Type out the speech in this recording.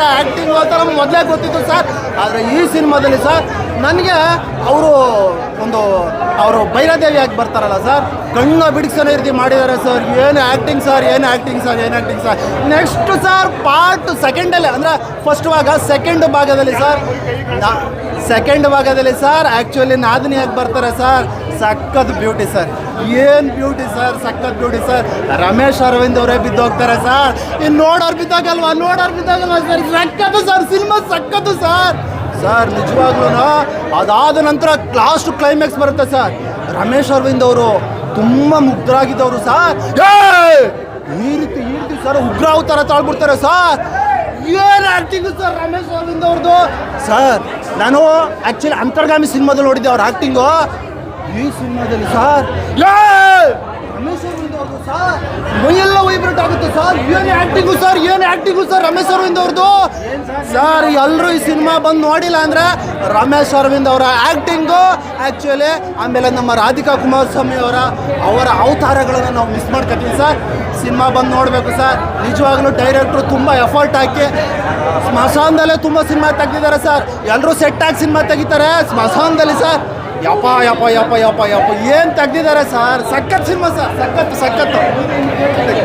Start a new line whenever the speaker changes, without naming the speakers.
Acting ಅಂತ ನಮ್ಗೆ ಮೊದಲೇ ಗೊತ್ತಿತ್ತು ಸರ್. ಆದರೆ ಈ ಸಿನಿಮಾದಲ್ಲಿ ಸರ್ ನನಗೆ ಅವರು ಒಂದು ಅವರು ಭೈರದೇವಿ ಆಗಿ ಬರ್ತಾರಲ್ಲ ಸರ್? ಕಣ್ಣು ಬಿಡಿಸೋ ರೀತಿ ಮಾಡಿದ್ದಾರೆ ಸರ್. ಏನು ಆ್ಯಕ್ಟಿಂಗ್ ಸರ್, ಏನು ಆ್ಯಕ್ಟಿಂಗ್ ಸರ್, ಏನು acting sir? Next sir part ಸೆಕೆಂಡಲ್ಲಿ ಅಂದರೆ ಫಸ್ಟ್ ಭಾಗ ಸೆಕೆಂಡ್ ಭಾಗದಲ್ಲಿ ಸರ್. ಸೆಕೆಂಡ್ ಭಾಗದಲ್ಲಿ ಸರ್ ಆ್ಯಕ್ಚುಲಿ ನಾದಿನಿಯಾಗಿ ಬರ್ತಾರೆ ಸರ್. ಸಖತ್ ಬ್ಯೂಟಿ ಸರ್. ಏನು ಬ್ಯೂಟಿ ಸರ್, ಸಖತ್ ಬ್ಯೂಟಿ ಸರ್. ರಮೇಶ್ ಅರವಿಂದ್ ಅವರೇ ಬಿದ್ದೋಗ್ತಾರೆ ಸರ್. ಇನ್ನು ನೋಡೋರು ಬಿದ್ದಾಗಲ್ವಾ? ನೋಡೋರು ಬಿದ್ದಾಗಲ್ವಾ ಸರ್? ಸಖತ್ತು ಸರ್, ಸಿನಿಮಾ ಸಕ್ಕತ್ತು ಸರ್. ಸರ್ ನಿಜವಾಗ್ಲೂ ಅದಾದ ನಂತರ ಲಾಸ್ಟ್ ಕ್ಲೈಮ್ಯಾಕ್ಸ್ ಬರುತ್ತೆ ಸರ್. ರಮೇಶ್ ಅರವಿಂದ್ ಅವರು ತುಂಬ ಮುಗ್ಧರಾಗಿದ್ದವರು ಸರ್! ಈ ರೀತಿ ಈ ರೀತಿ ಸರ್ ಉಗ್ರ ಅವತಾರ ತಾಳ್ಬಿಡ್ತಾರೆ ಸರ್. ಏನು ಆ್ಯಕ್ಟಿಂಗ್ ಸರ್ ರಮೇಶ್ ಅರವಿಂದ್ ಅವ್ರದ್ದು ಸರ್, ನಾನು ಆ್ಯಕ್ಚುಲಿ ಅಂತರ್ಗಾಮಿ ಸಿನಿಮಾದಲ್ಲಿ ನೋಡಿದ್ದೆ ಅವ್ರ ಆ್ಯಕ್ಟಿಂಗು ಈ ಸಿನಿಮಾದಲ್ಲಿ ಸರ್! ರಮೇಶ್ ಅರವಿಂದ್ ಅವ್ರದ್ದು ಸರ್. ವೈಬ್ರೇಟ್ ಆಗುತ್ತೆ ಸರ್. ಏನು ಆ್ಯಕ್ಟಿಂಗು ಸರ್, ಏನು ಆಕ್ಟಿಂಗ್ ಸರ್, ರಮೇಶ್ ಅರವಿಂದ್ ಅವ್ರದ್ದು ಸರ್ ಎಲ್ಲರೂ ಈ ಸಿನಿಮಾ ಬಂದು ನೋಡಿಲ್ಲ ಅಂದರೆ ರಮೇಶ್ ಅರವಿಂದ್ ಅವರ ಆ್ಯಕ್ಟಿಂಗು ಆ್ಯಕ್ಚುಲಿ ಆಮೇಲೆ ನಮ್ಮ ರಾಧಿಕಾ ಕುಮಾರಸ್ವಾಮಿ ಅವರ ಅವರ ಅವತಾರಗಳನ್ನು ನಾವು ಮಿಸ್ ಮಾಡ್ಕೊತೀವಿ ಸರ್. ಸಿನಿಮಾ ಬಂದು ನೋಡಬೇಕು ಸರ್. ನಿಜವಾಗ್ಲೂ ಡೈರೆಕ್ಟ್ರು ತುಂಬ ಎಫರ್ಟ್ ಹಾಕಿ, ಸ್ಮಶಾನದಲ್ಲೇ ತುಂಬ ಸಿನಿಮಾ ತೆಗ್ದಿದ್ದಾರೆ ಸರ್. ಎಲ್ಲರೂ ಸೆಟ್ ಆಗಿ ಸಿನಿಮಾ ತೆಗಿತಾರೆ ಸ್ಮಶಾನದಲ್ಲಿ ಸರ್. ಯಪ್ಪ ಯಪ್ಪ ಯಪ್ಪ ಯಪ್ಪ ಯಪ್ಪ. ಏನು ತೆಗ್ದಿದ್ದಾರೆ ಸರ್? ಸಖತ್ ಸಿನಿಮಾ ಸರ್. ಸಖತ್ ಕುಡಿ